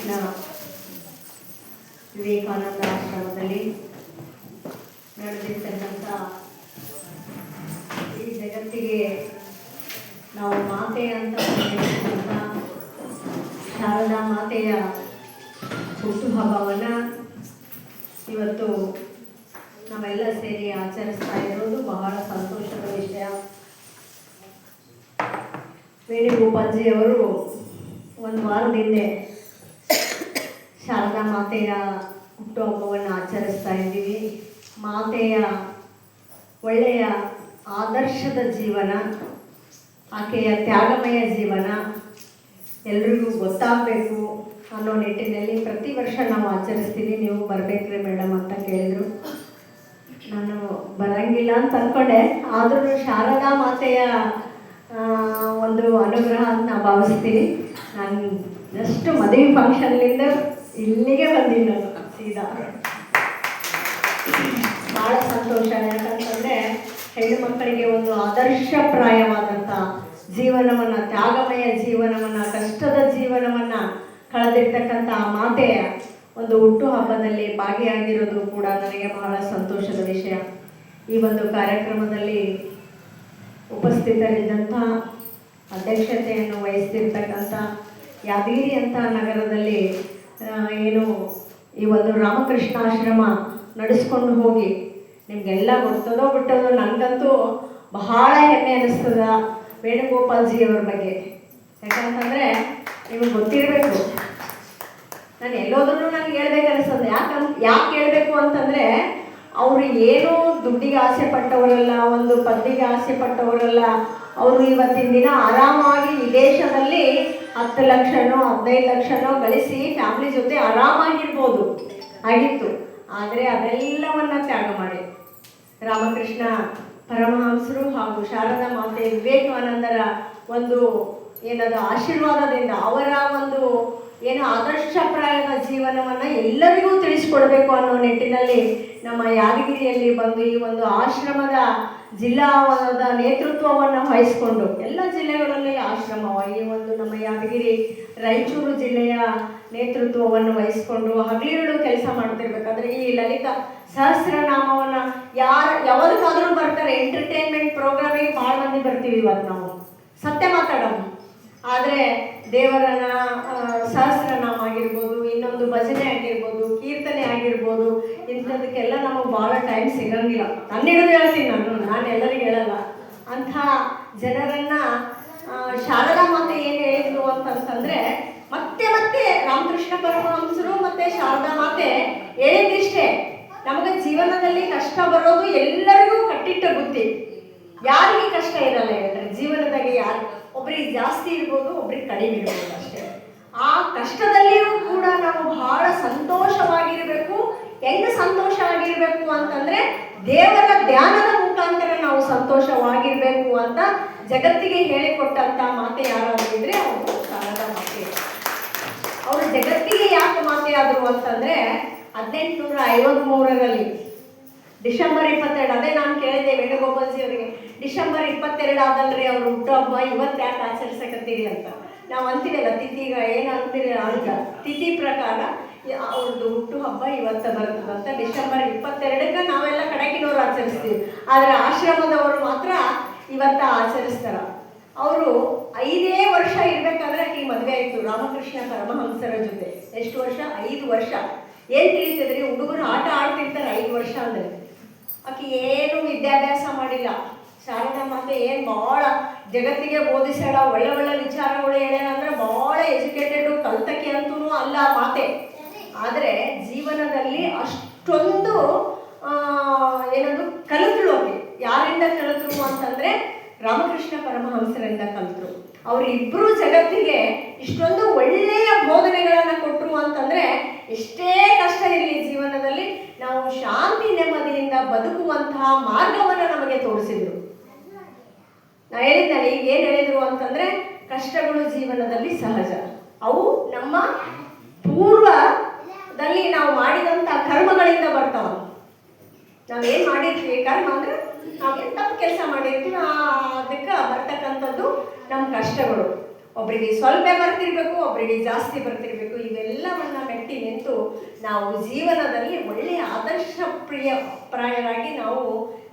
ರಾಮಕೃಷ್ಣ ಎಲ್ರಿಗೂ ಗೊತ್ತಾಗಬೇಕು ಅನ್ನೋ ನಿಟ್ಟಿನಲ್ಲಿ ಪ್ರತಿ ವರ್ಷ ನಾವು ಆಚರಿಸ್ತೀವಿ, ನೀವು ಬರಬೇಕ್ರಿ ಮೇಡಮ್ ಅಂತ ಕೇಳಿದ್ರು. ನಾನು ಬರಂಗಿಲ್ಲ ಅಂತ ಅಂದ್ಕೊಂಡೆ ಆದರೂ ಶಾರದಾ ಮಾತೆಯ ಒಂದು ಅನುಗ್ರಹ ಅಂತ ನಾವು ಭಾವಿಸ್ತೀನಿ. ನಾನು ಜಸ್ಟ್ ಮದುವೆ ಫಂಕ್ಷನ್ನಿಂದ ಇಲ್ಲಿಗೆ ಬಂದೀನಿ ನಾನು, ಸೀದಾ. ಭಾಳ ಸಂತೋಷ ಯಾಕಂತಂದರೆ ಹೆಣ್ಣು ಮಕ್ಕಳಿಗೆ ಒಂದು ಆದರ್ಶಪ್ರಾಯವಾದಂಥ ಜೀವನವನ್ನು, ತ್ಯಾಗಮಯ ಜೀವನವನ್ನು, ಕಷ್ಟದ ಜೀವನವನ್ನು ಕಳೆದಿರ್ತಕ್ಕಂಥ ಆ ಮಾತೆಯ ಒಂದು ಹುಟ್ಟುಹಬ್ಬದಲ್ಲಿ ಭಾಗಿಯಾಗಿರೋದು ಕೂಡ ನನಗೆ ಬಹಳ ಸಂತೋಷದ ವಿಷಯ. ಈ ಒಂದು ಕಾರ್ಯಕ್ರಮದಲ್ಲಿ ಉಪಸ್ಥಿತರಿದ್ದಂಥ ಅಧ್ಯಕ್ಷತೆಯನ್ನು ವಹಿಸ್ತಿರ್ತಕ್ಕಂಥ ಯಾದಗಿರಿ ಅಂತ ನಗರದಲ್ಲಿ ಏನು ಈ ಒಂದು ರಾಮಕೃಷ್ಣಾಶ್ರಮ ನಡೆಸ್ಕೊಂಡು ಹೋಗಿ ನಿಮಗೆಲ್ಲ ಗೊತ್ತದೋ ಬಿಟ್ಟದೋ ನನಗಂತೂ ಬಹಳ ಹೆಮ್ಮೆ ಅನ್ನಿಸ್ತದ ವೇಣುಗೋಪಾಲ್ಜಿಯವ್ರ ಬಗ್ಗೆ. ಯಾಕಂತಂದರೆ ನಿಮಗೆ ಗೊತ್ತಿರಬೇಕು. ನಾನು ಎಲ್ಲೋದ್ರೂ ನನಗೆ ಹೇಳ್ಬೇಕು ಅನಿಸ್ತದೆ ಯಾಕಂತ ಯಾಕೆ ಹೇಳಬೇಕು ಅಂತಂದರೆ, ಅವರು ಏನು ದುಡ್ಡಿಗೆ ಆಸೆ ಪಟ್ಟವರಲ್ಲ, ಒಂದು ಪದ್ದಿಗೆ ಆಸೆ ಪಟ್ಟವರಲ್ಲ. ಅವರು ಇವತ್ತಿನ ದಿನ ಆರಾಮಾಗಿ ವಿದೇಶದಲ್ಲಿ ಹತ್ತು ಲಕ್ಷನೋ, ಹದಿನೈದು ಲಕ್ಷನೋ ಗಳಿಸಿ ಫ್ಯಾಮಿಲಿ ಜೊತೆ ಆರಾಮಾಗಿರ್ಬೋದು. ಆಗಿತ್ತು. ಆದರೆ ಅದೆಲ್ಲವನ್ನ ತ್ಯಾಗ ಮಾಡಿ. ರಾಮಕೃಷ್ಣ ಪರಮಹಂಸರು ಹಾಗೂ ಶಾರದಾ ಮಾತೆ ವಿವೇಕಾನಂದರ ಒಂದು ಏನದು ಆಶೀರ್ವಾದದಿಂದ ಅವರ ಒಂದು ಏನು ಆದರ್ಶಪ್ರಾಯದ ಜೀವನವನ್ನು ಎಲ್ಲರಿಗೂ ತಿಳಿಸ್ಕೊಡ್ಬೇಕು ಅನ್ನೋ ನಿಟ್ಟಿನಲ್ಲಿ ನಮ್ಮ ಯಾದಗಿರಿಯಲ್ಲಿ ಬಂದು ಈ ಒಂದು ಆಶ್ರಮದ ಜಿಲ್ಲಾದ ನೇತೃತ್ವವನ್ನು ವಹಿಸಿಕೊಂಡು ಎಲ್ಲ ಜಿಲ್ಲೆಗಳಲ್ಲಿ ಆಶ್ರಮ ಈ ಒಂದು ನಮ್ಮ ಯಾದಗಿರಿ ರಾಯಚೂರು ಜಿಲ್ಲೆಯ ನೇತೃತ್ವವನ್ನು ವಹಿಸಿಕೊಂಡು ಹಗಲಿರುಳು ಕೆಲಸ ಮಾಡ್ತಿರ್ಬೇಕಾದ್ರೆ ಈ ಲಲಿತಾ ಸಹಸ್ರನಾಮವನ್ನು ಯಾರು, ಯಾವದಕ್ಕಾದ್ರೂ ಬರ್ತಾರೆ ಎಂಟರ್ಟೈನ್ಮೆಂಟ್ ಪ್ರೋಗ್ರಾಮಿಗೆ ಭಾಳ ಮಂದಿ ಬರ್ತೀವಿ ಇವತ್ತು ನಾವು. ಸತ್ಯ ಮಾತಾಡೋಣ ಆದರೆ ದೇವರನ ಸಹಸ್ರನಾಮ ಆಗಿರ್ಬೋದು, ಇನ್ನೊಂದು ಭಜನೆ ಆಗಿರ್ಬೋದು, ಕೀರ್ತನೆ ಆಗಿರ್ಬೋದು, ಇಂಥದಕ್ಕೆಲ್ಲ ನಮಗೆ ಭಾಳ ಟೈಮ್ ಸಿಗಂಗಿಲ್ಲ. ನನ್ನ ಹಿಡಿದು ಹೇಳ್ತೀನಿ ನಾನು ನಾನು ಎಲ್ಲರಿಗೂ ಹೇಳಲ್ಲ. ಅಂಥ ಜನರನ್ನ ಶಾರದಾ ಮಾತೆ ಏನು ಹೇಳಿದ್ರು ಅಂತಂತಂದ್ರೆ ಮತ್ತೆ ಮತ್ತೆ ರಾಮಕೃಷ್ಣ ಪರಮಹಂಸರು ಮತ್ತೆ ಶಾರದಾ ಮಾತೆ ಹೇಳಿದ್ರಿಷ್ಟೇ ನಮಗೆ ಜೀವನದಲ್ಲಿ ಕಷ್ಟ ಬರೋದು ಎಲ್ಲರಿಗೂ ಕಟ್ಟಿಟ್ಟ ಬುದ್ಧಿ. ಯಾರಿಗೆ ಕಷ್ಟ ಇರಲ್ಲ ಹೇಳ್ತಾರೆ ಜೀವನದಲ್ಲಿ ಯಾರು? ಒಬ್ರಿಗೆ ಜಾಸ್ತಿ ಇರ್ಬೋದು, ಒಬ್ರಿಗೆ ಕಡಿಮೆ ಇರ್ಬೋದು ಅಷ್ಟೇ. ಆ ಕಷ್ಟದಲ್ಲಿಯೂ ಕೂಡ ನಾವು ಬಹಳ ಸಂತೋಷವಾಗಿರಬೇಕು. ಹೆಂಗ ಸಂತೋಷ ಆಗಿರ್ಬೇಕು ಅಂತಂದ್ರೆ ದೇವರ ಧ್ಯಾನದ ಮುಖಾಂತರ ನಾವು ಸಂತೋಷವಾಗಿರ್ಬೇಕು ಅಂತ ಜಗತ್ತಿಗೆ ಹೇಳಿಕೊಟ್ಟಂತ ಮಾತೆ ಯಾರಾಗಿದ್ರೆ ಅವರು ಶಾರದಾ ಮಾತೆ. ಅವರು ಜಗತ್ತಿಗೆ ಯಾಕೆ ಮಾತೆ ಆದ್ರು ಅಂತಂದ್ರೆ ಹದಿನೆಂಟುನೂರ ಐವತ್ಮೂರರಲ್ಲಿ ಡಿಸೆಂಬರ್ ಇಪ್ಪತ್ತೆರಡು, ಅದೇ ನಾನು ಕೇಳಿದೆ ವೇಣುಗೋಪಾಲ್ಜಿ ಅವರಿಗೆ ಡಿಸೆಂಬರ್ ಇಪ್ಪತ್ತೆರಡು ಆದಲ್ರಿ ಅವ್ರು ಹುಟ್ಟುಹಬ್ಬ ಇವತ್ತು ಯಾಕೆ ಆಚರಿಸಕತ್ತೀರಿ ಅಂತ. ನಾವು ಅಂತೀವಲ್ಲ ತಿಥಿಗ ಏನು ಅಂತೀರಿ ಅಂತ. ತಿಥಿ ಪ್ರಕಾರ ಅವ್ರದ್ದು ಹುಟ್ಟುಹಬ್ಬ ಇವತ್ತು ಬರ್ತದಂತ ಡಿಸೆಂಬರ್ ಇಪ್ಪತ್ತೆರಡಕ್ಕೆ ನಾವೆಲ್ಲ ಕಡಕಿನವ್ರು ಆಚರಿಸ್ತೀವಿ. ಆದರೆ ಆಶ್ರಮದವರು ಮಾತ್ರ ಇವತ್ತ ಆಚರಿಸ್ತಾರ. ಅವರು ಐದೇ ವರ್ಷ ಇರ್ಬೇಕಾದ್ರೆ ಈ ಮದುವೆ ಆಯಿತು. ರಾಮಕೃಷ್ಣ ಪರಮಹಂಸರ ಜೊತೆ. ಎಷ್ಟು ವರ್ಷ? ಐದು ವರ್ಷ. ಏನು ತಿಳಿತಿದ್ರಿ? ಹುಡುಗರು ಆಟ ಆಡ್ತಿರ್ತಾರೆ ಐದು ವರ್ಷ ಅಂದ್ರೆ. ಆಕೆ ಏನು ವಿದ್ಯಾಭ್ಯಾಸ ಮಾಡಿಲ್ಲ. ಶಾರದಾ ಮಾತೆ ಏನು ಬಹಳ ಜಗತ್ತಿಗೆ ಬೋಧಿಸ್ಯಾಳ. ಒಳ್ಳೆ ಒಳ್ಳೆ ವಿಚಾರಗಳು ಹೇಳ್ಯಾಳ ಭಾಳ ಎಜುಕೇಟೆಡ್ ಕಲ್ತಕ್ಕೆ ಅಂತೂ ಅಲ್ಲ ಮಾತೆ. ಆದರೆ ಜೀವನದಲ್ಲಿ ಅಷ್ಟೊಂದು ಏನದು ಕಲಿತಳು ಆಕೆ. ಯಾರಿಂದ ಕಲಿತರು ಅಂತಂದ್ರೆ ರಾಮಕೃಷ್ಣ ಪರಮಹಂಸರಿಂದ ಕಲಿತರು ಅವರಿಬ್ಬರು ಜಗತ್ತಿಗೆ ಇಷ್ಟೊಂದು ಒಳ್ಳೆಯ ಬೋಧನೆಗಳನ್ನು ಕೊಟ್ಟರು ಅಂತಂದ್ರೆ ಎಷ್ಟೇ ಕಷ್ಟ ಇರಲಿ ಜೀವನದಲ್ಲಿ ನಾವು ಶಾಂತಿ ನೆಮ್ಮದಿಯಿಂದ ಬದುಕುವಂತಹ ಮಾರ್ಗವನ್ನು ನಮಗೆ ತೋರಿಸಿದ್ರು. ನಾ ಈಗ ಏನು ಹೇಳಿದ್ರು ಅಂತಂದ್ರೆ ಕಷ್ಟಗಳು ಜೀವನದಲ್ಲಿ ಸಹಜ. ಅವು ನಮ್ಮ ಪೂರ್ವದಲ್ಲಿ ನಾವು ಮಾಡಿದಂಥ ಕರ್ಮಗಳಿಂದ ಬರ್ತಾವ ನಾವೇನು ಮಾಡಿರ್ತೀವಿ ಕರ್ಮ ಅಂದರೆ ನಾವೇನು ತಪ್ಪು ಕೆಲಸ ಮಾಡಿರ್ತೀವಿ ಅದಕ್ಕೆ ಬರ್ತಕ್ಕಂಥದ್ದು ನಮ್ಮ ಕಷ್ಟಗಳು. ಒಬ್ಬರಿಗೆ ಸ್ವಲ್ಪ ಬರ್ತಿರ್ಬೇಕು ಒಬ್ಬರಿಗೆ ಜಾಸ್ತಿ ಬರ್ತಿರ್ಬೇಕು, ಇವೆಲ್ಲವನ್ನ ಮೆಟ್ಟಿ ನಿಂತು ನಾವು ಜೀವನದಲ್ಲಿ ಒಳ್ಳೆಯ ಆದರ್ಶ ಪ್ರಿಯ ಪ್ರಾಯರಾಗಿ ನಾವು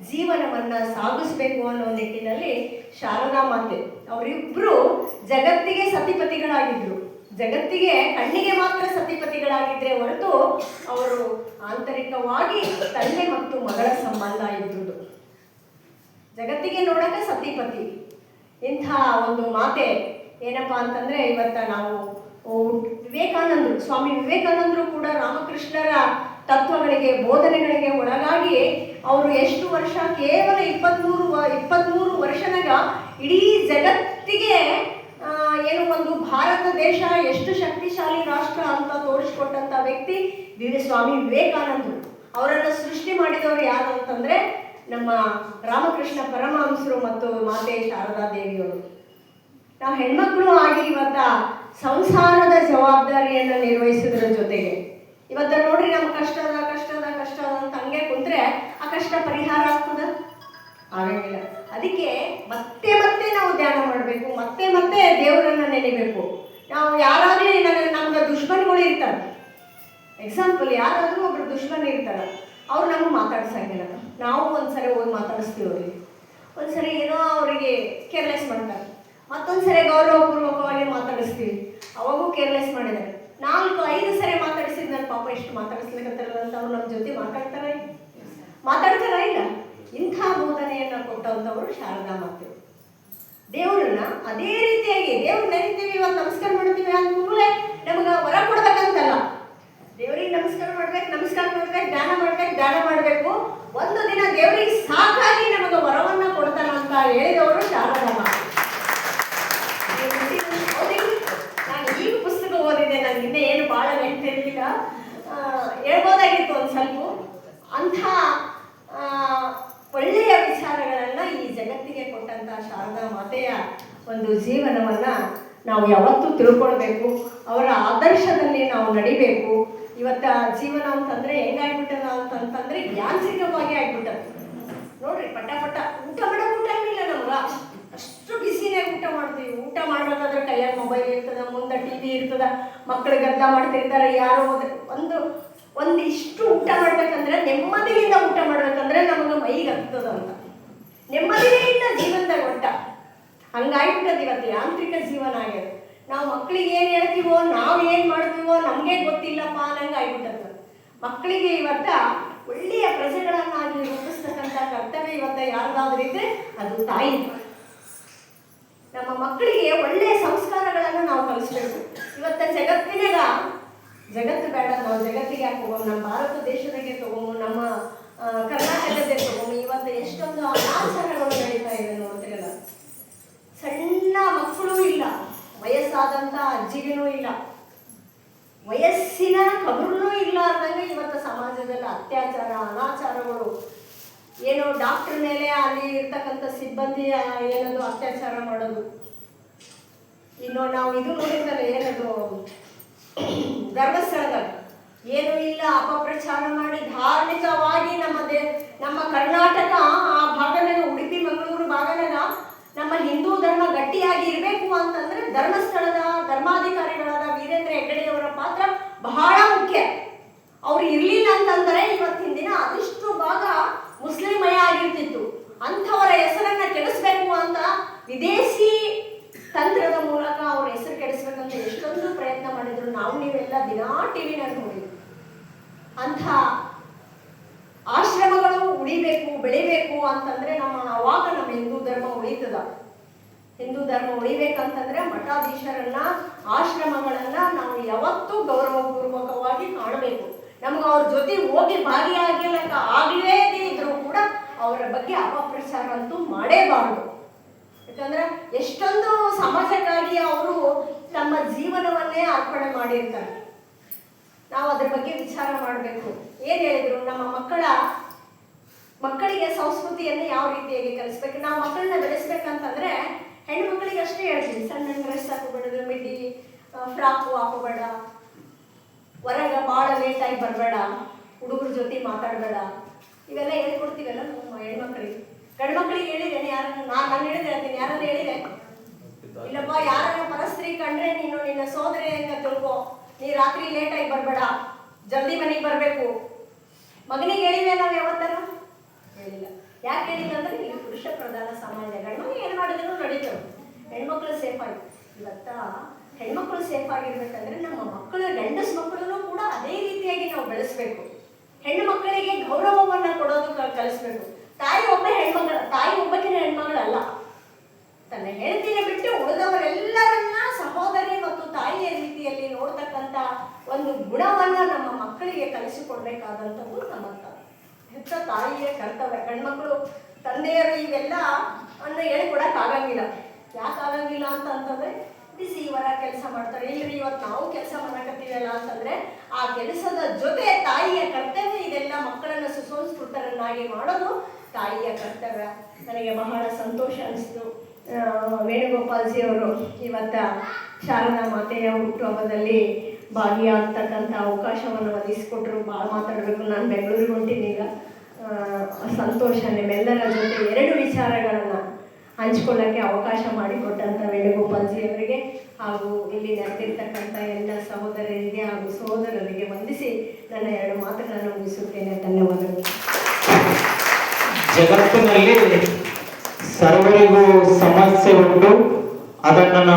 ಜೀವನವನ್ನ ಸಾಗಿಸ್ಬೇಕು ಅನ್ನೋ ನಿಟ್ಟಿನಲ್ಲಿ ಶಾರದಾ ಮಾತೆ ಅವರಿಬ್ಬರು ಜಗತ್ತಿಗೆ ಸತಿಪತಿಗಳಾಗಿದ್ರು. ಜಗತ್ತಿಗೆ ಕಣ್ಣಿಗೆ ಮಾತ್ರ ಸತಿಪತಿಗಳಾಗಿದ್ರೆ ಹೊರತು ಅವರು ಆಂತರಿಕವಾಗಿ ತಂದೆ ಮತ್ತು ಮಗಳ ಸಂಬಂಧ ಇದ್ದುದು. ಜಗತ್ತಿಗೆ ನೋಡಕ್ಕೆ ಸತಿಪತಿ. ಇಂಥ ಒಂದು ಮಾತೆ ಏನಪ್ಪಾ ಅಂತಂದ್ರೆ ಇವತ್ತ ನಾವು ವಿವೇಕಾನಂದರು, ಸ್ವಾಮಿ ವಿವೇಕಾನಂದರು ಕೂಡ ರಾಮಕೃಷ್ಣರ ತತ್ವಗಳಿಗೆ, ಬೋಧನೆಗಳಿಗೆ ಒಳಗಾಗಿ ಅವರು ಎಷ್ಟು ವರ್ಷ ಕೇವಲ ಇಪ್ಪತ್ತ್ಮೂರು ಇಪ್ಪತ್ತ್ಮೂರು ವರ್ಷನಾಗ ಇಡೀ ಜಗತ್ತಿಗೆ ಏನು ಒಂದು ಭಾರತ ದೇಶ, ಎಷ್ಟು ಶಕ್ತಿಶಾಲಿ ರಾಷ್ಟ್ರ ಅಂತ ತೋರಿಸ್ಕೊಟ್ಟಂತ ವ್ಯಕ್ತಿ ಸ್ವಾಮಿ ವಿವೇಕಾನಂದರು. ಅವರನ್ನು ಸೃಷ್ಟಿ ಮಾಡಿದವರು ಯಾರು ಅಂತಂದ್ರೆ ನಮ್ಮ ರಾಮಕೃಷ್ಣ ಪರಮಹಂಸರು ಮತ್ತು ಮಾತೆ ಶಾರದಾ ದೇವಿಯವರು. ನಾವು ಹೆಣ್ಮಕ್ಳು ಆಗಿ ಇವತ್ತ ಸಂಸಾರದ ಜವಾಬ್ದಾರಿಯನ್ನು ನಿರ್ವಹಿಸಿದ್ರ ಜೊತೆಗೆ. ಇವತ್ತ ನೋಡ್ರಿ ನಮ್ಮ ಕಷ್ಟದ ಕಷ್ಟದ ಕಷ್ಟದ ಅಂತ ಹಂಗೆ ಕುಂತ್ರೆ ಆ ಕಷ್ಟ ಪರಿಹಾರ ಆಗ್ತದ? ಆಗಂಗಿಲ್ಲ ಅದಕ್ಕೆ ಮತ್ತೆ ಮತ್ತೆ ನಾವು ಧ್ಯಾನ ಮಾಡಬೇಕು, ಮತ್ತೆ ಮತ್ತೆ ದೇವರನ್ನ ನೆನೆಬೇಕು ನಾವು ಯಾರಾಗಲಿ ನನಗೆ ನಮ್ಗೆ ದುಶ್ಮನ್ಗಳು ಇರ್ತಾರೆ. ಎಕ್ಸಾಂಪಲ್ ಯಾರಾದರೂ ಒಬ್ರು ದುಶ್ಮನ್ ಇರ್ತಾರೆ. ಅವ್ರು ನಮಗೆ ಮಾತಾಡ್ಸಂಗಿಲ್ಲ ನಾವು ಒಂದ್ಸರಿ ಹೋಗಿ ಮಾತಾಡಿಸ್ತೀವಿ ಅವ್ರಿಗೆ. ಒಂದ್ಸರಿ ಏನೋ ಅವರಿಗೆ ಕೇರ್ಲೆಸ್ ಮಾಡ್ತಾರೆ. ಮತ್ತೊಂದ್ಸರಿ ಗೌರವಪೂರ್ವಕವಾಗಿ ಮಾತಾಡಿಸ್ತೀವಿ. ಅವಾಗೂ ಕೇರ್ಲೆಸ್ ಮಾಡಿದ್ದಾರೆ. ನಾಲ್ಕು, ಐದು ಸರಿ ಮಾತಾಡಿಸಿದ್ ನನ್ನ ಪಾಪ ಎಷ್ಟು ಮಾತಾಡಿಸ್ಲಿಕ್ಕೆ ಅಂತ ಅವ್ರು ನಮ್ಮ ಜೊತೆ ಮಾತಾಡ್ತಾರೆ ಮಾತಾಡ್ತಾರ ಇಲ್ಲ? ಇಂಥ ಬೋಧನೆಯನ್ನು ಕೊಟ್ಟಂಥವರು ಶಾರದಾ ಮಾತೆ ದೇವರನ್ನ ಅದೇ ರೀತಿಯಾಗಿ, ದೇವ್ರ ನೆನಿತೀವಿ ಇವತ್ತು ನಮಸ್ಕಾರ ಮಾಡ್ತೀವಿ ಅಂದ ಕೂಡಲೇ ನಮಗೆ ವರ ಕೊಡ್ಬೇಕಂತಲ್ಲ. ದೇವರಿಗೆ ನಮಸ್ಕಾರ ಮಾಡ್ಬೇಕು ನಮಸ್ಕಾರ ಮಾಡ್ಬೇಕು ಧ್ಯಾನ ಮಾಡ್ಬೇಕು ಧ್ಯಾನ ಮಾಡಬೇಕು. ಒಂದು ದಿನ ದೇವರಿಗೆ ಸಾಕಾಗಿ ನಮಗೆ ವರವನ್ನ ಕೊಡ್ತಾನ ಅಂತ ಹೇಳಿದವರು ಶಾರದಮ್ಮ? ನಾನು ಈಗ ಪುಸ್ತಕ ಓದಿದೆ ನನಗೆ ಇನ್ನೇ ಏನು ಭಾಳ ನೆನಪಿರಲಿಲ್ಲ ಹೇಳ್ಬೋದಾಗಿತ್ತು ಒಂದು ಸ್ವಲ್ಪ. ಅಂಥ ಒಳ್ಳೆಯ ವಿಚಾರಗಳನ್ನು ಈ ಜಗತ್ತಿಗೆ ಕೊಟ್ಟಂಥ ಶಾರದಾ ಮಾತೆಯ ಒಂದು ಜೀವನವನ್ನು ನಾವು ಯಾವತ್ತೂ ತಿಳ್ಕೊಳ್ಬೇಕು. ಅವರ ಆದರ್ಶದಲ್ಲಿ ನಾವು ನಡಿಬೇಕು. ಇವತ್ತ ಜೀವನ ಅಂತಂದ್ರೆ ಹೆಂಗಾಗ್ಬಿಟ್ಟದ ಅಂತಂತಂದ್ರೆ ಯಾಂತ್ರಿಕವಾಗಿ ಆಗ್ಬಿಟ್ಟದ ನೋಡ್ರಿ, ಪಟ ಪಟ. ಊಟ ಮಾಡೋ ಟೈಮ್ ಇಲ್ಲ ನಮ್ಗ. ಅಷ್ಟು ಬಿಸಿನೇ ಊಟ ಮಾಡ್ತೀವಿ. ಊಟ ಮಾಡ್ಬೇಕಾದ್ರೆ ಕೈಯಾಗ ಮೊಬೈಲ್ ಇರ್ತದ, ಮುಂದೆ ಟಿವಿ ಇರ್ತದ. ಮಕ್ಕಳು ಗದ್ದ ಮಾಡ್ತಿರ್ತಾರೆ, ಯಾರೋ ಒಂದ್- ಒಂದು ಒಂದು ಇಷ್ಟು ಊಟ ಮಾಡ್ಬೇಕಂದ್ರೆ ನೆಮ್ಮದಿಯಿಂದ ಊಟ ಮಾಡ್ಬೇಕಂದ್ರೆ ನಮಗೆ ಮೈಗೆ ಹತ್ತದಂತ ನೆಮ್ಮದಿನೇ ಇಲ್ಲ ಜೀವನದಾಗ ಒಟ್ಟ ಹಂಗಾಗ್ಬಿಟ್ಟದ ಇವತ್ತು ಯಾಂತ್ರಿಕ ಜೀವನ ಆಗ್ಯದ. ನಾವು ಮಕ್ಕಳಿಗೆ ಏನು ಹೇಳ್ತೀವೋ, ನಾವು ಏನು ಮಾಡ್ತೀವೋ ನಮಗೆ ಗೊತ್ತಿಲ್ಲಪ್ಪ ಅನ್ನಂಗೆ ಆಗ್ಬಿಟ್ಟದ ಮಕ್ಕಳಿಗೆ ಇವತ್ತ ಒಳ್ಳೆಯ ಪ್ರಜೆಗಳನ್ನಾಗಿ ರೂಪಿಸ್ತಕ್ಕಂಥ ಕರ್ತವ್ಯ ಇವತ್ತ ಯಾರ್ದಾದ್ರೂ ಇದ್ರೆ ಅದು ತಾಯಿ. ನಮ್ಮ ಮಕ್ಕಳಿಗೆ ಒಳ್ಳೆಯ ಸಂಸ್ಕಾರಗಳನ್ನು ನಾವು ಕಲಿಸ್ಬೇಕು. ಇವತ್ತ ಜಗತ್ತಿನಾಗ ಜಗತ್ತು ಬೇಡ, ನಾವು ಜಗತ್ತಿಗೆ ಯಾಕೆ ನಮ್ಮ ಭಾರತ ದೇಶದಾಗೆ ತಗೊಂಡು, ನಮ್ಮ ಕರ್ನಾಟಕದ ತಗೊಂಡು ಇವತ್ತು ಎಷ್ಟೊಂದು ಅನಾಚಾರಗಳು ನಡೀತಾ ಇದೆ ನೋಡ್ತಿರಲ್ಲ. ಸಣ್ಣ ಮಕ್ಕಳು ಇಲ್ಲ ವಯಸ್ಸಾದಂಥ ಅಜ್ಜಿಗೂ ಇಲ್ಲ, ವಯಸ್ಸಿನ ಕಬರ್ನೂ ಇಲ್ಲ ಅಂದಂಗೆ ಇವತ್ತು ಸಮಾಜದಲ್ಲಿ ಅತ್ಯಾಚಾರ, ಅನಾಚಾರಗಳು. ಏನು ಡಾಕ್ಟರ್ ಮೇಲೆ ಅಲ್ಲಿ ಇರ್ತಕ್ಕಂಥ ಸಿಬ್ಬಂದಿ ಏನದು ಅತ್ಯಾಚಾರ ಮಾಡೋದು. ಇನ್ನು ನಾವು ಇದು ನೋಡಿದ್ರೆ ಏನದು ಧರ್ಮಸ್ಥಳದಾಗ ಏನು ಇಲ್ಲ, ಅಪಪ್ರಚಾರ ಮಾಡಿ ಧಾರ್ಮಿಕವಾಗಿ ನಮ್ಮ ದೇ, ನಮ್ಮ ಕರ್ನಾಟಕ, ಆ ಭಾಗನ ಉಡುಪಿ, ಮಂಗಳೂರು ಭಾಗನಾಗ ನಮ್ಮ ಹಿಂದೂ ಧರ್ಮ ಗಟ್ಟಿಯಾಗಿ ಇರಬೇಕು ಅಂತಂದ್ರೆ ಧರ್ಮಸ್ಥಳದ ಧರ್ಮಾಧಿಕಾರಿಗಳಾದ ವೀರೇಂದ್ರ ಹೆಗ್ಗಡೆಯವರ ಪಾತ್ರ ಬಹಳ ಮುಖ್ಯ. ಅವ್ರು ಇರ್ಲಿಲ್ಲ ಅಂತಂದ್ರೆ ಇವತ್ತಿನ ದಿನ ಅದೆಷ್ಟು ಭಾಗ ಮುಸ್ಲಿಮಯ ಆಗಿರ್ತಿತ್ತು. ಅಂಥವರ ಹೆಸರನ್ನ ಕೆಡಿಸ್ಬೇಕು ಅಂತ ವಿದೇಶಿ ತಂತ್ರದ ಮೂಲಕ ಅವ್ರ ಹೆಸರು ಕೆಡಿಸ್ಬೇಕಂತ ಎಷ್ಟೊಂದು ಪ್ರಯತ್ನ ಮಾಡಿದ್ರು, ನಾವು ನೀವೆಲ್ಲ ದಿನಾ ಟಿವಿನಾಗ ನೋಡಿದ್ವಿ ಅಂಥ ಆಶ್ರಮಗಳು ಉಳಿಬೇಕು, ಬೆಳಿಬೇಕು ಅಂತಂದ್ರೆ ನಮ್ಮ ಅವಾಗ ನಮ್ಮ ಹಿಂದೂ ಧರ್ಮ ಉಳಿತದ. ಹಿಂದೂ ಧರ್ಮ ಉಳಿಬೇಕಂತಂದ್ರೆ ಮಠಾಧೀಶರನ್ನ, ಆಶ್ರಮಗಳನ್ನ ನಾವು ಯಾವತ್ತೂ ಗೌರವಪೂರ್ವಕವಾಗಿ ಕಾಣಬೇಕು. ನಮ್ಗೆ ಅವ್ರ ಜೊತೆ ಹೋಗಿ ಭಾಗಿಯಾಗಿಲ್ಲ ಆಗಲೇ ಇದ್ರೂ ಕೂಡ ಅವರ ಬಗ್ಗೆ ಅಪಪ್ರಚಾರ ಅಂತೂ ಮಾಡೇಬಾರದು ಯಾಕಂದ್ರೆ ಎಷ್ಟೊಂದು ಸಮಾಜಕ್ಕಾಗಿ ಅವರು ತಮ್ಮ ಜೀವನವನ್ನೇ ಅರ್ಪಣೆ ಮಾಡಿರ್ತಾರೆ. ನಾವು ಅದ್ರ ಬಗ್ಗೆ ವಿಚಾರ ಮಾಡಬೇಕು. ಏನ್ ಹೇಳಿದ್ರು? ನಮ್ಮ ಮಕ್ಕಳ, ಮಕ್ಕಳಿಗೆ ಸಂಸ್ಕೃತಿಯನ್ನು ಯಾವ ರೀತಿಯಾಗಿ ಕಲಿಸ್ಬೇಕು? ನಾವು ಮಕ್ಕಳನ್ನ ಬೆಳೆಸ್ಬೇಕಂತಂದ್ರೆ ಹೆಣ್ಮಕ್ಳಿಗೆ ಅಷ್ಟೇ ಹೇಳ್ತೀವಿ. ಸಣ್ಣ ಡ್ರೆಸ್ ಹಾಕೋಬೇಡ ಮಿಡಿ ಫ್ರಾಕು ಹಾಕೋಬೇಡ. ಹೊರಗೆ ಭಾಳ ಲೇಟಾಗಿ ಬರಬೇಡ. ಹುಡುಗರ ಜೊತೆ ಮಾತಾಡಬೇಡ. ಇವೆಲ್ಲ ಹೇಳ್ಕೊಡ್ತೀವಲ್ಲ ನಮ್ಮ ಹೆಣ್ಮಕ್ಳಿಗೆ? ಗಂಡ್ಮಕ್ಳಿಗೆ ಹೇಳಿದ್ದೇನೆ ಯಾರು ನಾನು ನಾನು ಹೇಳಿದೆ ಹೇಳ್ತೀನಿ ಯಾರಾದ್ರೂ ಹೇಳಿದೆ? ಇಲ್ಲಪ್ಪ, ಯಾರನ್ನ ಪರಸ್ತ್ರೀ ಕಂಡ್ರೆ ನೀನು ನಿನ್ನ ಸೋದರಿ ಅಂತ ತಿಳ್ಕೊ. ನೀ ರಾತ್ರಿ ಲೇಟಾಗಿ ಬರಬೇಡ. ಜಲ್ದಿ ಮನೆಗೆ ಬರಬೇಕು. ಮಗನಿಗೆ ಹೇಳಿವೆ ನಾವು ಯಾವತ್ತಾರ? ಹೇಳಿಲ್ಲ. ಯಾಕೆ ಹೇಳಿಲ್ಲ ಅಂದ್ರೆ ಈಗ ಪುರುಷ ಪ್ರಧಾನ ಸಮಾಜ ಗಂಡು ಏನು ಮಾಡಿದ್ರು ನಡೀತರು ಹೆಣ್ಮಕ್ಳು ಸೇಫ್ ಆಗಿ ಇವತ್ತ ಹೆಣ್ಮಕ್ಳು ಸೇಫ್ ಆಗಿರ್ಬೇಕಂದ್ರೆ ನಮ್ಮ ಮಕ್ಕಳು, ಗಂಡಸ್ ಮಕ್ಕಳನ್ನು ಕೂಡ ಅದೇ ರೀತಿಯಾಗಿ ನಾವು ಬೆಳೆಸ್ಬೇಕು. ಹೆಣ್ಣು ಮಕ್ಕಳಿಗೆ ಗೌರವವನ್ನ ಕೊಡೋದು ಕಲಿಸ್ಬೇಕು. ತಾಯಿ ಒಬ್ಬ ಹೆಣ್ಮಗಳ, ತಾಯಿ ಒಬ್ಬಕಿನ ಹೆಣ್ಮಗಳಲ್ಲ. ತನ್ನ ಹೆಂಡತಿನ ಬಿಟ್ಟು ಉಳಿದವರೆಲ್ಲರನ್ನ ಸಹೋದರಿ ಮತ್ತು ತಾಯಿಯ ರೀತಿಯಲ್ಲಿ ನೋಡ್ತಕ್ಕಂಥ ಒಂದು ಗುಣವನ್ನ ನಮ್ಮ ಮಕ್ಕಳಿಗೆ ಕಲಿಸಿಕೊಡ್ಬೇಕಾದಂಥದ್ದು ನಮ್ಮ ಹೆಚ್ಚ ಹೆತ್ತ ತಾಯಿಯ ಕರ್ತವ್ಯ. ಗಂಡ್ಮಕ್ಳು, ತಂದೆಯರು ಇವೆಲ್ಲ ಅನ್ನ ಹೇಳಿಕೊಡಕ್ ಆಗಂಗಿಲ್ಲ ಯಾಕೆ ಆಗಂಗಿಲ್ಲ ಅಂತ ಅಂತಂದ್ರೆ ಬಿಸಿ ಇವರ ಕೆಲಸ ಮಾಡ್ತಾರೆ. ಇಲ್ರಿ ಇವತ್ತು ನಾವು ಕೆಲಸ ಮಾಡಕತ್ತೀವಲ್ಲ ಅಂತಂದ್ರೆ ಆ ಕೆಲಸದ ಜೊತೆ ತಾಯಿಯ ಕರ್ತವ್ಯ ಇದೆಲ್ಲ ಮಕ್ಕಳನ್ನ ಸುಸಂಸ್ಕೃತರನ್ನಾಗಿ ಮಾಡೋದು ತಾಯಿಯ ಕರ್ತವ್ಯ. ನನಗೆ ಬಹಳ ಸಂತೋಷ ಅನಿಸ್ತು. ವೇಣುಗೋಪಾಲ್ ವೇಣುಗೋಪಾಲ್ಜಿ ಅವರು ಇವತ್ತ ಶಾರದಾ ಮಾತೆಯ ಹುಟ್ಟುಹಬ್ಬದಲ್ಲಿ ಭಾಗಿಯಾಗ್ತಕ್ಕಂಥ ಅವಕಾಶವನ್ನು ಒದಗಿಸಿಕೊಟ್ರು. ಭಾಳ ಮಾತಾಡಬೇಕು. ನಾನು ಬೆಂಗಳೂರಿಗೆ ಹೊಂಟೀನಿ ಈಗ. ಸಂತೋಷ ನಿಮ್ಮೆಲ್ಲರ ಜೊತೆ ಎರಡು ವಿಚಾರಗಳನ್ನು ಹಂಚ್ಕೊಳ್ಳೋಕ್ಕೆ ಅವಕಾಶ ಮಾಡಿಕೊಟ್ಟಂಥ ವೇಣುಗೋಪಾಲ್ಜಿ ಅವರಿಗೆ ಹಾಗೂ ಇಲ್ಲಿ ನೆರೆದಿರ್ತಕ್ಕಂಥ ಎಲ್ಲ ಸಹೋದರರಿಗೆ ಹಾಗೂ ಸಹೋದರರಿಗೆ ವಂದಿಸಿ ನನ್ನ ಎರಡು ಮಾತುಗಳನ್ನು ಮುಗಿಸುತ್ತೇನೆ. ಧನ್ಯವಾದಗಳು. ಜಗತ್ತಿನಲ್ಲಿ ಸರ್ವರಿಗೂ ಸಮಸ್ಯೆ ಉಂಟು. ಅದನ್ನ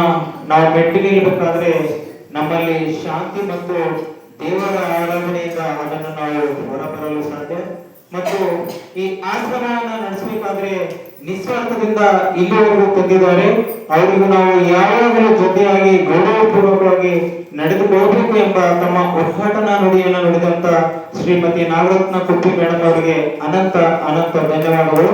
ನಾವು ಮೆಟ್ಟಿ ನಿಲ್ಲಬೇಕಾದ್ರೆ ನಮ್ಮಲ್ಲಿ ಶಾಂತಿ ಮತ್ತು ದೇವರ ಆರಾಧನೆಯಿಂದ ಅದನ್ನು ನಾವು ಹೊರಬರಲು ಸಾಧ್ಯ. ಮತ್ತು ಈ ಆಶ್ರಮವನ್ನು ನಡೆಸಬೇಕಾದ್ರೆ ನಿಸ್ವಾರ್ಥದಿಂದ ಇಲ್ಲಿವರೆಗೂ ತಂದಿದ್ದಾರೆ. ಅವರಿಗೂ ನಾವು ಯಾವಾಗಲೂ ಜೊತೆಯಾಗಿ ಗೌರವಪೂರ್ವಕವಾಗಿ ನಡೆದುಕೊಳ್ಳಬೇಕು ಎಂಬ ತಮ್ಮ ಉದ್ಘಾಟನಾ ನುಡಿಯನ್ನು ನುಡಿದಂತ ಶ್ರೀಮತಿ ನಾಗರತ್ನ ಕುಪ್ಪಿ ಮೇಡಮ್ ಅವರಿಗೆ ಅನಂತ ಅನಂತ ಧನ್ಯವಾದಗಳು.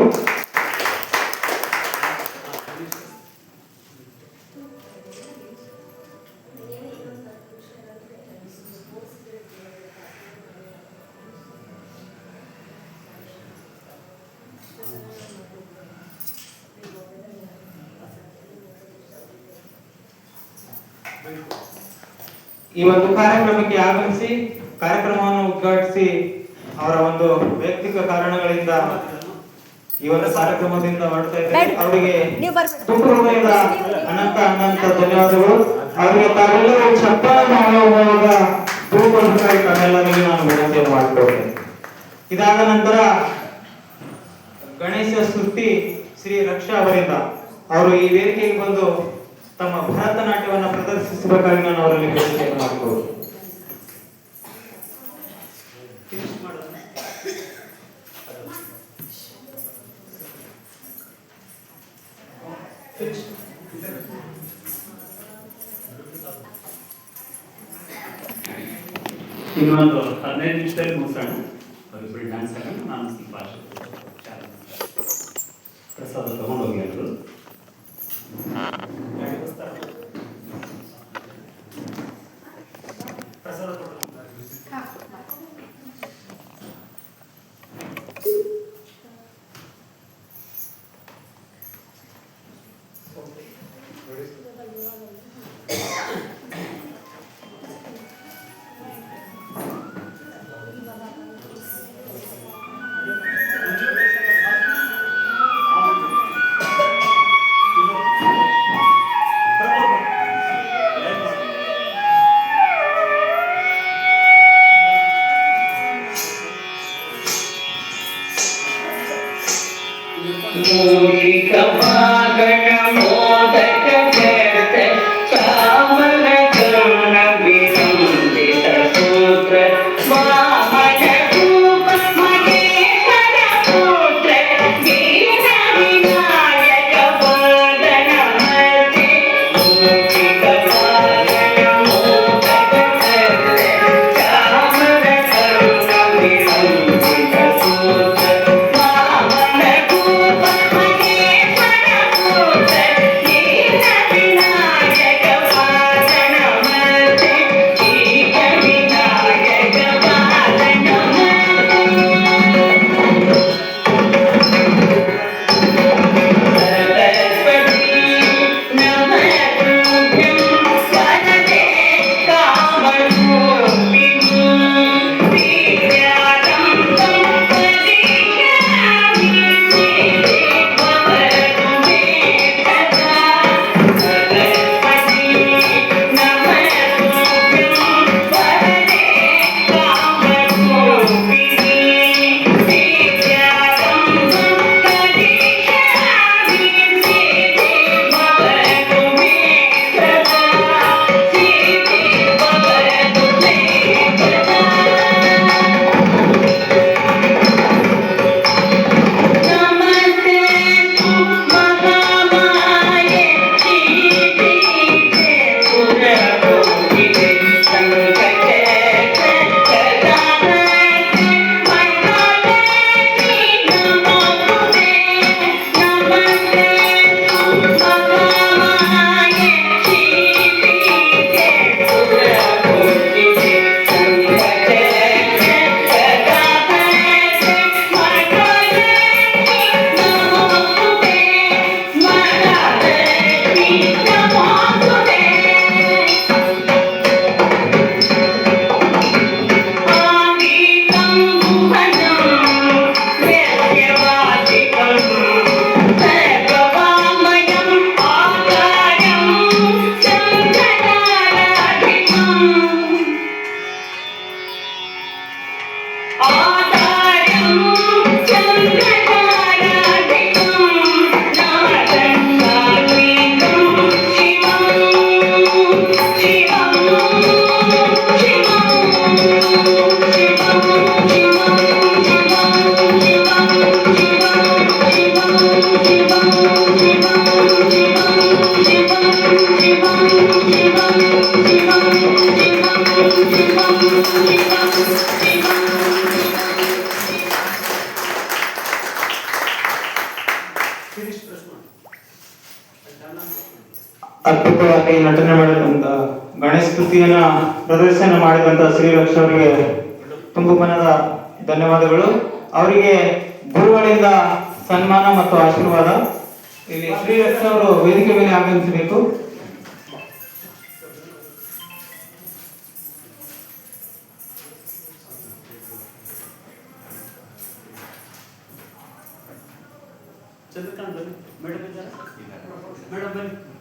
ಈ ಒಂದು ಕಾರ್ಯಕ್ರಮಕ್ಕೆ ಆಗಮಿಸಿ ಕಾರ್ಯಕ್ರಮವನ್ನು ಉದ್ಘಾಟಿಸಿ ಅವರ ಒಂದು ವೈಯಕ್ತಿಕ ಕಾರಣಗಳಿಂದ ಈ ಒಂದು ಕಾರ್ಯಕ್ರಮದಿಂದ ಮಾಡ್ತಾ ಇದ್ದಾರೆ ಅವರಿಗೆ ಹೃದಯದ ಅನಂತ ಅನಂತ ಧನ್ಯವಾದಗಳು. ಅವರಿಗೆ ತಾವೆಲ್ಲರೂ ಚಪ್ಪಾಳೆ ಮಾಡುವಾಗ ತೂಕೊಳ್ಬೇಕಾಗಿ ತಮ್ಮೆಲ್ಲರಿಗೆ ನಾನು ವಿನಂತಿಯನ್ನು ಮಾಡಿಕೊಡ್ತೇನೆ ಇದಾದ ನಂತರ ಗಣೇಶ ಸ್ತುತಿ ಶ್ರೀ ರಕ್ಷಾ ಅವರಿಂದ ಅವರು ಈ ವೇದಿಕೆಗೆ ಬಂದು ತಮ್ಮ ಭರತನಾಟ್ಯವನ್ನು ಪ್ರದರ್ಶಿಸಬೇಕಾಗಿ ನಾನು ಅವರಲ್ಲಿ ಬೇಡಿಕೆಯನ್ನು ಮಾಡಿಕೊಡ್ತೇನೆ ಶ್ರೀರಕ್ಷ ಅವರಿಗೆ ತುಂಬು ಮನದ ಧನ್ಯವಾದಗಳು. ಅವರಿಗೆ ಗುರುಗಳಿಂದ ಸನ್ಮಾನ ಮತ್ತು ಆಶೀರ್ವಾದ. ಇಲ್ಲಿ ಶ್ರೀರಕ್ಷ ಅವರು ವೇದಿಕೆ ಮೇಲೆ ಆಗಮಿಸಬೇಕು. ಮೇಡಮ್ ಮೇಡಮ್ ಬನ್ನಿ.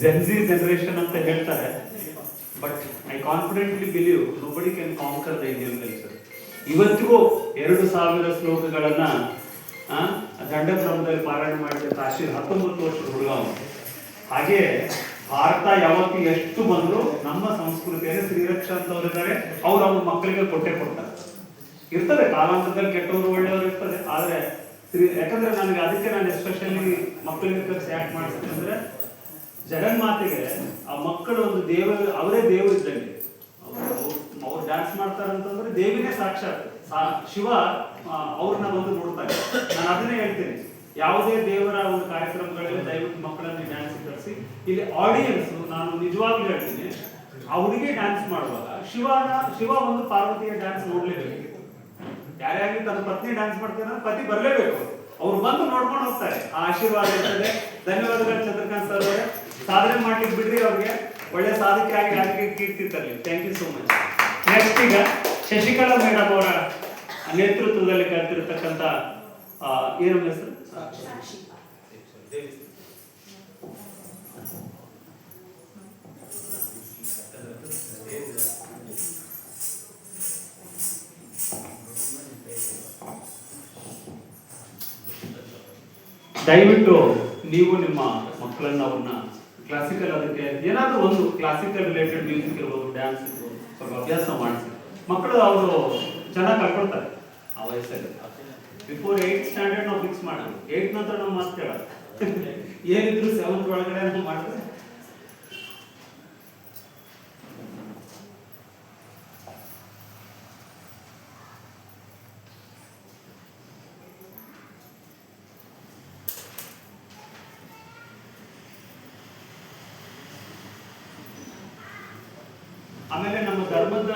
ಜೆನ್ಸಿ ಜನರೇಷನ್ ಅಂತ ಹೇಳ್ತಾರೆ. But I confidently believe nobody can conquer the Indian culture ಇವತ್ತಿಗೂ ಎರಡು ಸಾವಿರ ಶ್ಲೋಕಗಳನ್ನ ದಂಡಕ್ರಮದಲ್ಲಿ ಪಾರಾಯಣ ಮಾಡಿದ ಕಾಶಿ ಹತ್ತೊಂಬತ್ತು ವರ್ಷದ ಹುಡುಗ. ಹಾಗೆ ಭಾರತ ಯಾವತ್ತು ಎಷ್ಟು ಬಂದ್ರು ನಮ್ಮ ಸಂಸ್ಕೃತಿಯಲ್ಲಿ ಶ್ರೀರಕ್ಷಾ ಅಂತವ್ರು ಇದ್ದಾರೆ. ಅವ್ರು ಅವ್ರ ಮಕ್ಕಳಿಗೆ ಕೊಟ್ಟೆ ಕೊಡ್ತಾರೆ. ಇರ್ತದೆ ಕಾಲಾಂತರದಲ್ಲಿ ಕೆಟ್ಟವರು ಒಳ್ಳೆಯವರು ಇರ್ತದೆ. ಆದ್ರೆ ಯಾಕಂದ್ರೆ ನನಗೆ ಅದಕ್ಕೆ ನಾನು ಎಸ್ಪೆಷಲಿ ಮಕ್ಕಳಿಗೆ ಕರೆಸಿ ಯಾಕೆ ಮಾಡ್ತೀನಿ ಅಂದ್ರೆ ಜಗನ್ಮಾತೆಗೆ ಆ ಮಕ್ಕಳು ಒಂದು ದೇವ, ಅವರೇ ದೇವರು ಇದ್ದಂಗೆ ಅವ್ರು ಡ್ಯಾನ್ಸ್ ಮಾಡ್ತಾರೆ ಅಂತಂದ್ರೆ ದೇವಿನೇ ಸಾಕ್ಷಾತ್. ಶಿವ ಅವ್ರನ್ನ ಬಂದು ನೋಡ್ತಾರೆ. ನಾನು ಅದನ್ನೇ ಹೇಳ್ತೀನಿ. ಯಾವುದೇ ದೇವರ ಒಂದು ಕಾರ್ಯಕ್ರಮಗಳಲ್ಲಿ ದಯವಿಟ್ಟು ಮಕ್ಕಳನ್ನ ಡ್ಯಾನ್ಸ್ ಕಳಿಸಿ ಇಲ್ಲಿ ಆಡಿಯನ್ಸ್ ನಾನು ನಿಜವಾಗ್ಲೂ ಹೇಳ್ತೀನಿ, ಅವರಿಗೆ ಡ್ಯಾನ್ಸ್ ಮಾಡುವಾಗ ಶಿವನ, ಶಿವ ಒಂದು ಪಾರ್ವತಿಯ ಡ್ಯಾನ್ಸ್ ನೋಡ್ಲೇಬೇಕು. ಯಾರ್ಯಾರಿಗೆ ತನ್ನ ಪತ್ನಿ ಡ್ಯಾನ್ಸ್ ಮಾಡ್ತೇನೆ ಪತಿ ಬರಲೇಬೇಕು. ಅವ್ರು ಬಂದು ನೋಡ್ಕೊಂಡು ಹೋಗ್ತಾರೆ. ಆ ಆಶೀರ್ವಾದ ಧನ್ಯವಾದಗಳು ಚಂದ್ರಕಾಂತ್ ಸರ್ ಅವರೇ ಸಾಧನೆ ಮಾಡ್ಲಿಕ್ಕೆ ಬಿಡ್ರಿ ಅವ್ರಿಗೆ. ಒಳ್ಳೆ ಸಾಧಕ ಆಗಿ ಕೀರ್ತಿ ತರಲಿ thank you so much next ಈಗ ಶಶಿಕಲಾ ಮೇಡಮ್ ಅವರ ನೇತೃತ್ವದಲ್ಲಿ ಕಲ್ತಿರ್ತಕ್ಕಂಥ ಏನು ಹೆಸರು? ದಯವಿಟ್ಟು ನೀವು ನಿಮ್ಮ ಮಕ್ಕಳನ್ನ ಅವ್ರನ್ನ ಕ್ಲಾಸಿಕಲ್ ಅದಕ್ಕೆ ಏನಾದ್ರೂ ಒಂದು ಕ್ಲಾಸಿಕಲ್ ರಿಲೇಟೆಡ್ ಮ್ಯೂಸಿಕ್ ಇರ್ಬೋದು ಡ್ಯಾನ್ಸ್ ಇರ್ಬೋದು, ಸ್ವಲ್ಪ ಅಭ್ಯಾಸ ಮಾಡಿಸಿ. ಮಕ್ಕಳು ಅವರು ಚೆನ್ನಾಗಿ ಕಲ್ಕೊಳ್ತಾರೆ ಆ ವಯಸ್ಸಲ್ಲಿ. ಬಿಫೋರ್ ಏಯ್ಟ್ ಸ್ಟ್ಯಾಂಡರ್ಡ್ ನಾವು ಫಿಕ್ಸ್ ಮಾಡೋಣ ಏಯ್ಟ್ ನಂತರ ನಾವು ಮಾತು ಏನಿದ್ರು ಸೆವೆಂತ್ ಒಳಗಡೆ ಅಂತ ಮಾಡಿದ್ರೆ ಆಮೇಲೆ ನಮ್ಮ ಧರ್ಮದ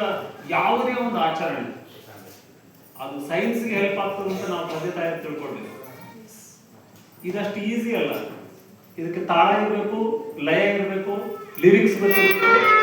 ಯಾವುದೇ ಒಂದು ಆಚರಣೆ, ಅದು ಸೈನ್ಸ್ಗೆ ಹೆಲ್ಪ್ ಆಗ್ತದೆ ಅಂತ ನಾವು ತಂದೆ ತಾಯಿ ತಿಳ್ಕೊಳ್ಬೇಕು ಇದಷ್ಟು ಈಸಿ ಅಲ್ಲ. ಇದಕ್ಕೆ ತಾಳ ಇರಬೇಕು, ಲಯ ಇರಬೇಕು ಲಿರಿಕ್ಸ್ ಗೊತ್ತಿರಬೇಕು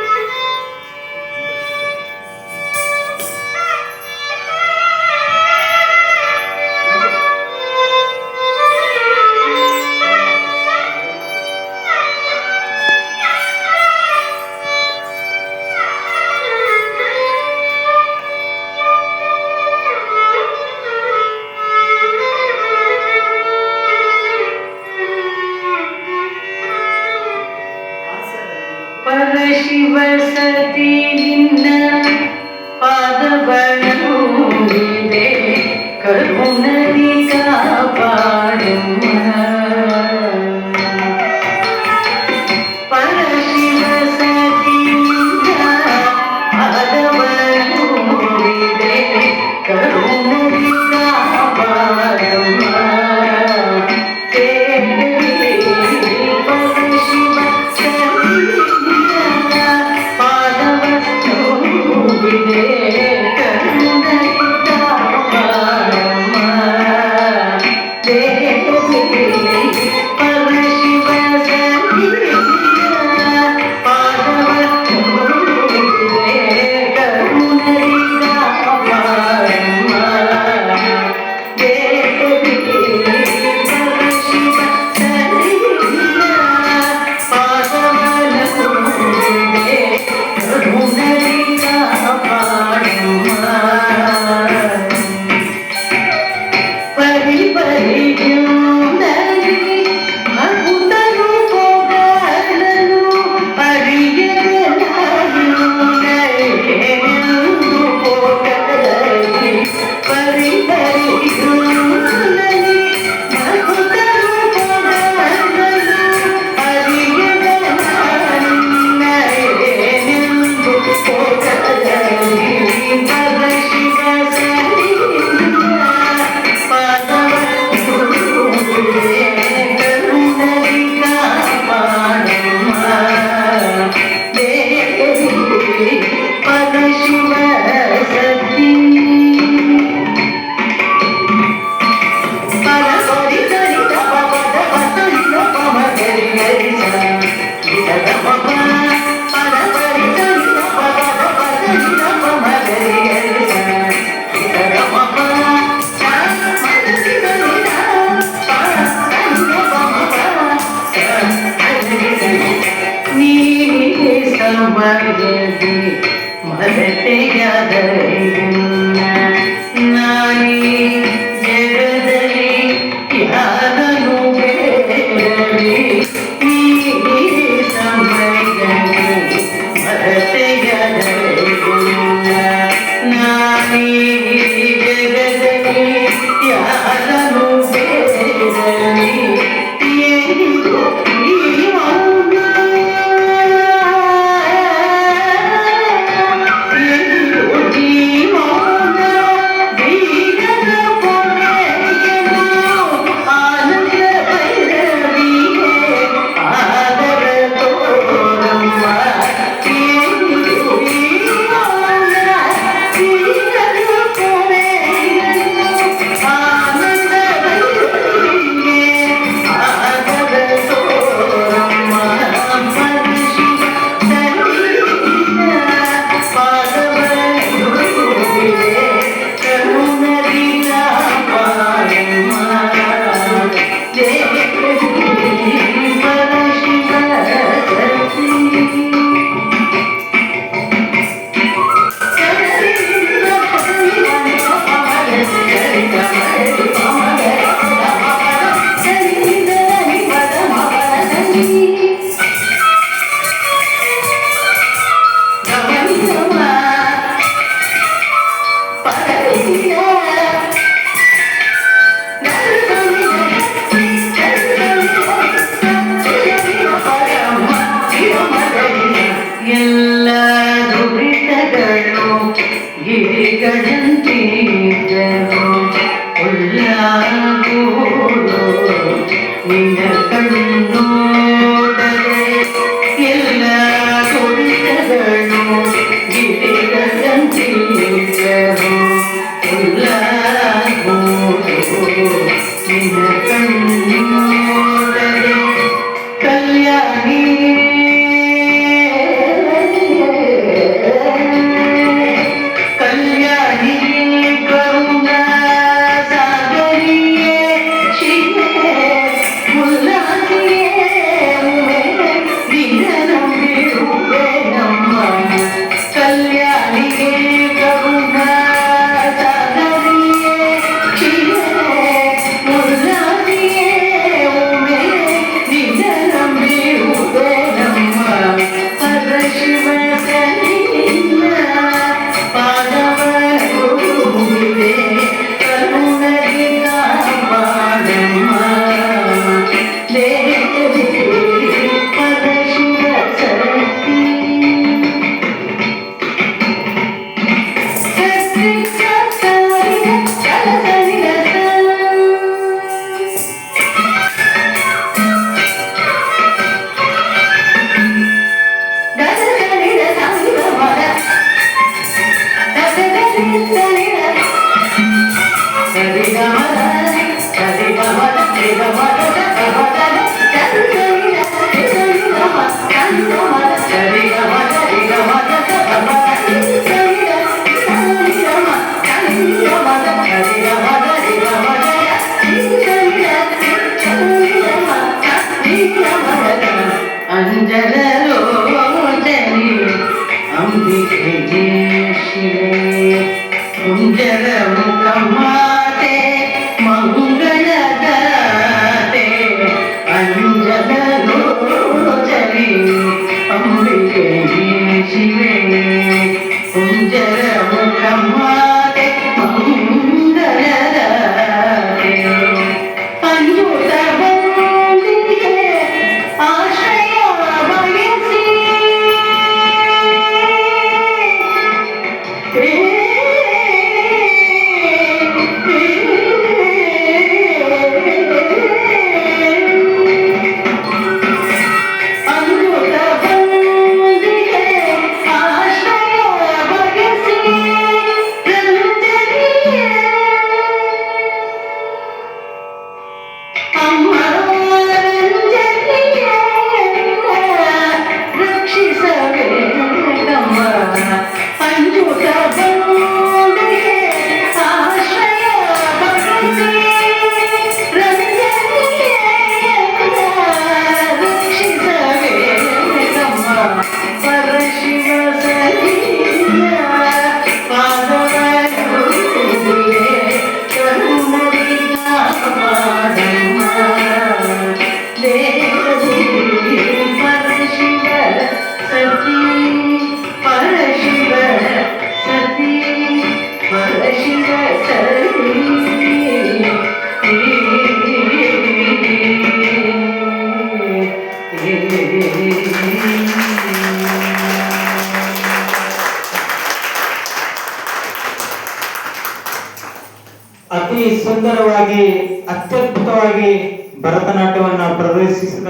ಭರತನಾಟ್ಯವನ್ನ ಪ್ರದರ್ಶಿಸಿದ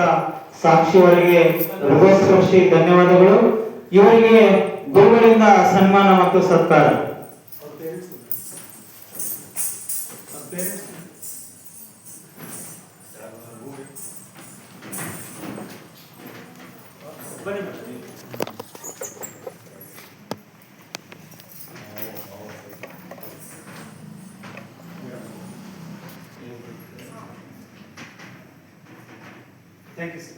ಸಾಕ್ಷಿಯವರಿಗೆ ಹೃದಯಸ್ಪರ್ಶಿ ಧನ್ಯವಾದಗಳು. ಇವರಿಗೆ ಗುರುಗಳಿಂದ ಸನ್ಮಾನ ಮತ್ತು ಸತ್ಕಾರ. ಬನ್ನಿ madam thank you so much